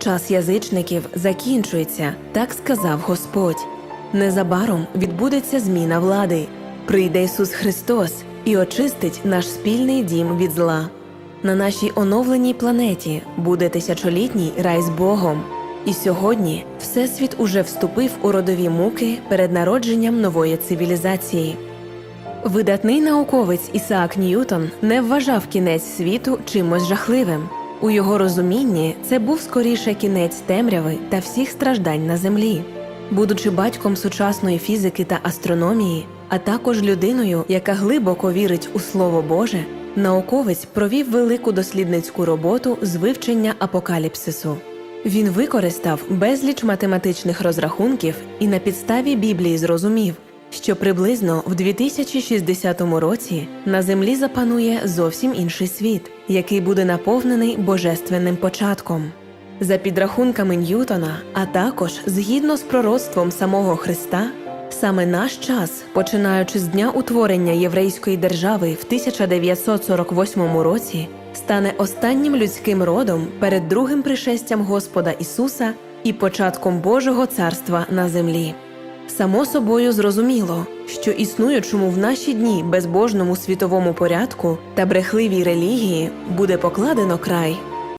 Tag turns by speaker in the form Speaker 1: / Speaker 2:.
Speaker 1: Час язичників закінчується, так сказав Господь. Незабаром відбудеться зміна влади. Прийде Ісус Христос і очистить наш спільний дім від зла. На нашій оновленій планеті буде тисячолітній рай з Богом. І сьогодні Всесвіт уже вступив у родові муки перед народженням нової цивілізації. Видатний науковець Ісаак Ньютон не вважав кінець світу чимось жахливим. У його розумінні це був скоріше кінець темряви та всіх страждань на землі. Будучи батьком сучасної фізики та астрономії, а також людиною, яка глибоко вірить у Слово Боже, науковець провів велику дослідницьку роботу з вивчення апокаліпсису. Він використав безліч математичних розрахунків і на підставі Біблії зрозумів, що приблизно в 2060 році на землі запанує зовсім інший світ, який буде наповнений божественним початком. За підрахунками Ньютона, а також згідно з пророцтвом самого Христа, саме наш час, починаючи з дня утворення єврейської держави в 1948 році, стане останнім людським родом перед другим пришестям Господа Ісуса і початком Божого царства на землі. Само собою зрозуміло, що існуючому в наші дні безбожному світовому порядку та брехливій релігії буде покладено край